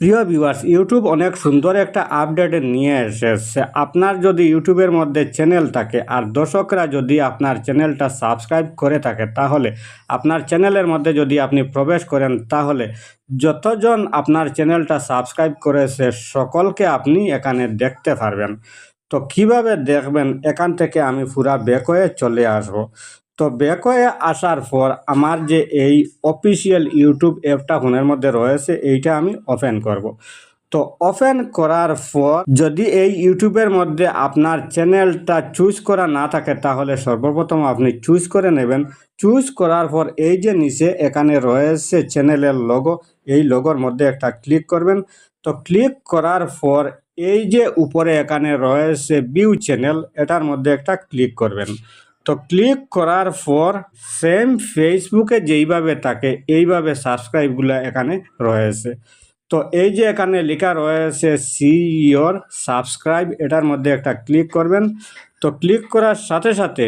প্রিয় viewers YouTube অনেক সুন্দর একটা আপডেট নিয়ে এসেছে। আপনার যদি ইউটিউবের মধ্যে চ্যানেল থাকে আর দর্শকরা যদি আপনার চ্যানেলটা সাবস্ক্রাইব করে থাকে, তাহলে আপনার চ্যানেলের মধ্যে যদি আপনি প্রবেশ করেন, তাহলে যতজন আপনার চ্যানেলটা সাবস্ক্রাইব করেছে, সকলকে আপনি এখানে দেখতে পারবেন। তো কীভাবে দেখবেন? এখান থেকে আমি পুরা ব্যাক হয়ে চলে আসব। তো ব্যাক হয়ে আসার পর আমার যে এই অফিসিয়াল ইউটিউব অ্যাপটা ফোনের মধ্যে রয়েছে, এইটা আমি ওপেন করব। তো ওপেন করার পর যদি এই ইউটিউবের মধ্যে আপনার চ্যানেলটা চুজ করা না থাকে, তাহলে সর্বপ্রথম আপনি চুজ করে নেবেন। চুজ করার পর এই যে নিচে এখানে রয়েছে চ্যানেলের লোগো এই লোগোর মধ্যে একটা ক্লিক করবেন। তো ক্লিক করার পর এই যে উপরে এখানে রয়েছে ভিউ চ্যানেল এটার মধ্যে একটা ক্লিক করবেন। তো ক্লিক করার পর সেম ফেসবুকে যেইভাবে থাকে, এইভাবে সাবস্ক্রাইবগুলো এখানে রয়েছে। তো এই যে এখানে লেখা রয়েছে সি ইয়োর সাবস্ক্রাইব এটার মধ্যে একটা ক্লিক করবেন। তো ক্লিক করার সাথে সাথে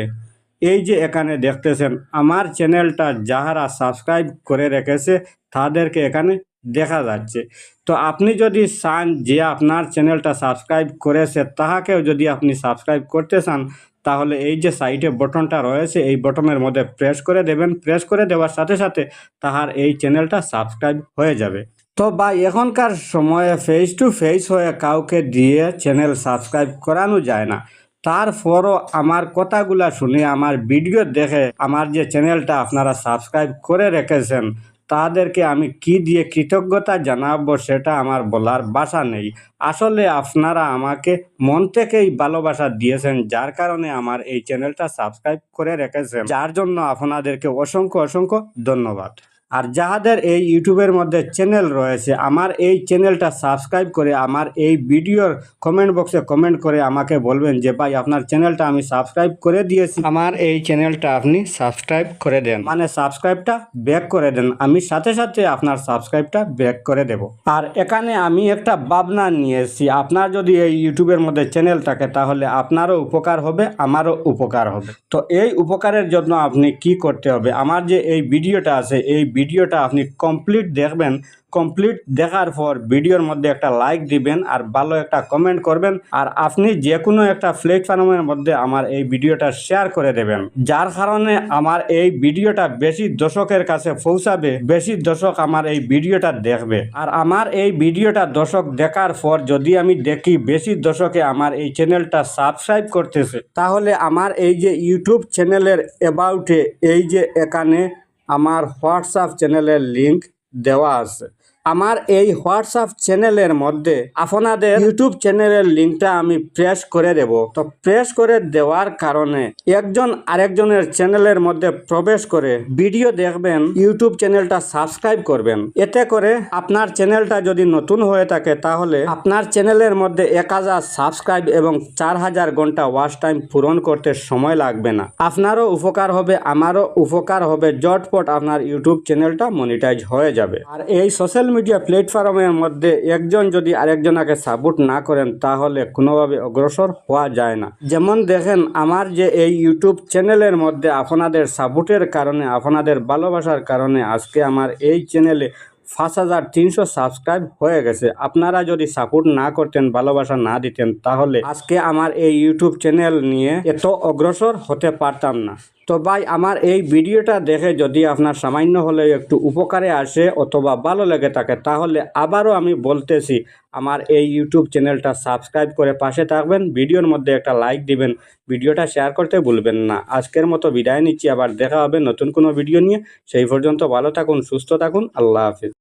এই যে এখানে দেখতেছেন, আমার চ্যানেলটা যাহারা সাবস্ক্রাইব করে রেখেছে, তাদেরকে এখানে দেখা যাচ্ছে। তো আপনি যদি চান যে আপনার চ্যানেলটা সাবস্ক্রাইব করেছে, তাহাকেও যদি আপনি সাবস্ক্রাইব করতে চান, তাহলে এই যে সাইডে বটনটা রয়েছে, এই বটনের মধ্যে প্রেস করে দেবেন। প্রেস করে দেওয়ার সাথে সাথে তাহার এই চ্যানেলটা সাবস্ক্রাইব হয়ে যাবে। তো বা এখনকার সময়ে ফেস টু ফেস হয়ে কাউকে দিয়ে চ্যানেল সাবস্ক্রাইব করানো যায় না। তারপরও আমার কথাগুলা শুনে, আমার ভিডিও দেখে, আমার যে চ্যানেলটা আপনারা সাবস্ক্রাইব করে রেখেছেন তাদেরকে আমি কি দিয়ে কৃতজ্ঞতা জানাব সেটা আমার বলার বাসা নেই। আসলে আপনারা আমাকে মন থেকেই ভালোবাসা দিয়েছেন, যার কারণে আমার এই চ্যানেলটা সাবস্ক্রাইব করে রেখেছেন। যার জন্য আপনাদেরকে অসংখ্য অসংখ্য ধন্যবাদ। আর যাহাদের এই ইউটিউবের মধ্যে চ্যানেল রয়েছে আমার এই চ্যানেলটা সাবস্ক্রাইব করে আমার এই ভিডিওর কমেন্ট বক্সে কমেন্ট করে আমাকে বলবেন যে ভাই আপনার চ্যানেলটা আমি সাবস্ক্রাইব করে দিয়েছি। আমার এই চ্যানেলটা আপনি সাবস্ক্রাইব করে দেন। মানে সাবস্ক্রাইবটা ব্যাক করে দেন। আমি সাথে সাথে আপনার সাবস্ক্রাইবটা ব্যাক করে দেব। আর এখানে আমি একটা ভাবনা নিয়েছি আপনার যদি এই ইউটিউবের মধ্যে চ্যানেল থাকে তাহলে আপনারও উপকার হবে আমারও উপকার হবে। তো এই উপকারের জন্য আপনি কি করতে হবে? আমার যে এই ভিডিওটা আছে এই ভিডিওটা আপনি কমপ্লিট দেখবেন। কমপ্লিট দেখার পর ভিডিওর মধ্যে একটা লাইক দিবেন আর ভালো একটা কমেন্ট করবেন আর আপনি যে কোনো একটা প্ল্যাটফর্মের মধ্যে আমার এই ভিডিওটা শেয়ার করে দেবেন। যার কারণে আমার এই ভিডিওটা বেশি দর্শকের কাছে পৌঁছাবে, বেশি দর্শক আমার এই ভিডিওটা দেখবে। আর আমার এই ভিডিওটা দর্শক দেখার পর যদি আমি দেখি বেশি দর্শকে আমার এই চ্যানেলটা সাবস্ক্রাইব করতেছে, তাহলে আমার এই যে ইউটিউব চ্যানেলের অ্যাবাউটে এই যে এখানে আমার হোয়াটসঅ্যাপ চ্যানেলের লিংক দেওয়া আছে। আমার এই হোয়াটসঅ্যাপ চ্যানেলের মধ্যে আপনাদের ইউটিউব চ্যানেলের লিঙ্কটা আমি প্রেস করে দেব। তো প্রেস করে দেওয়ার কারণে একজন আরেকজনের চ্যানেলের মধ্যে প্রবেশ করে ভিডিও দেখবেন, ইউটিউব চ্যানেলটা সাবস্ক্রাইব করবেন। এতে করে আপনার চ্যানেলটা যদি নতুন হয়ে থাকে তাহলে আপনার চ্যানেলের মধ্যে এক হাজার সাবস্ক্রাইব এবং চার হাজার ঘণ্টা ওয়াচ টাইম পূরণ করতে সময় লাগবে না। আপনারও উপকার হবে, আমারও উপকার হবে জটপট আপনার ইউটিউব চ্যানেলটা মনিটাইজ হয়ে যাবে। আর এই সোশ্যাল মিডিয়া প্ল্যাটফর্মের মধ্যে একজন যদি আরেকজনকে সাপোর্ট না করেন, তাহলে কোনোভাবে অগ্রসর হওয়া যায় না। যেমন দেখেন, আমার যে এই ইউটিউব চ্যানেলের মধ্যে আপনাদের সাপোর্টের কারণে, আপনাদের ভালোবাসার কারণে আজকে আমার এই চ্যানেলে পাঁচ হাজার তিনশো সাবস্ক্রাইব হয়ে গেছে। আপনারা যদি সাপোর্ট না করতেন, ভালোবাসা না দিতেন, তাহলে আজকে আমার এই ইউটিউব চ্যানেল নিয়ে এত অগ্রসর হতে পারতাম না। তো ভাই, আমার এই ভিডিওটা দেখে যদি আপনার সামান্য হলেও একটু উপকারে আসে অথবা ভালো লেগে থাকে, তাহলে আবারও আমি বলতেছি, আমার এই ইউটিউব চ্যানেলটা সাবস্ক্রাইব করে পাশে থাকবেন, ভিডিওর মধ্যে একটা লাইক দিবেন, ভিডিওটা শেয়ার করতে ভুলবেন না। আজকের মতো বিদায় নিচ্ছি, আবার দেখা হবে নতুন কোনো ভিডিও নিয়ে। সেই পর্যন্ত ভালো থাকুন, সুস্থ থাকুন, আল্লাহ হাফিজ।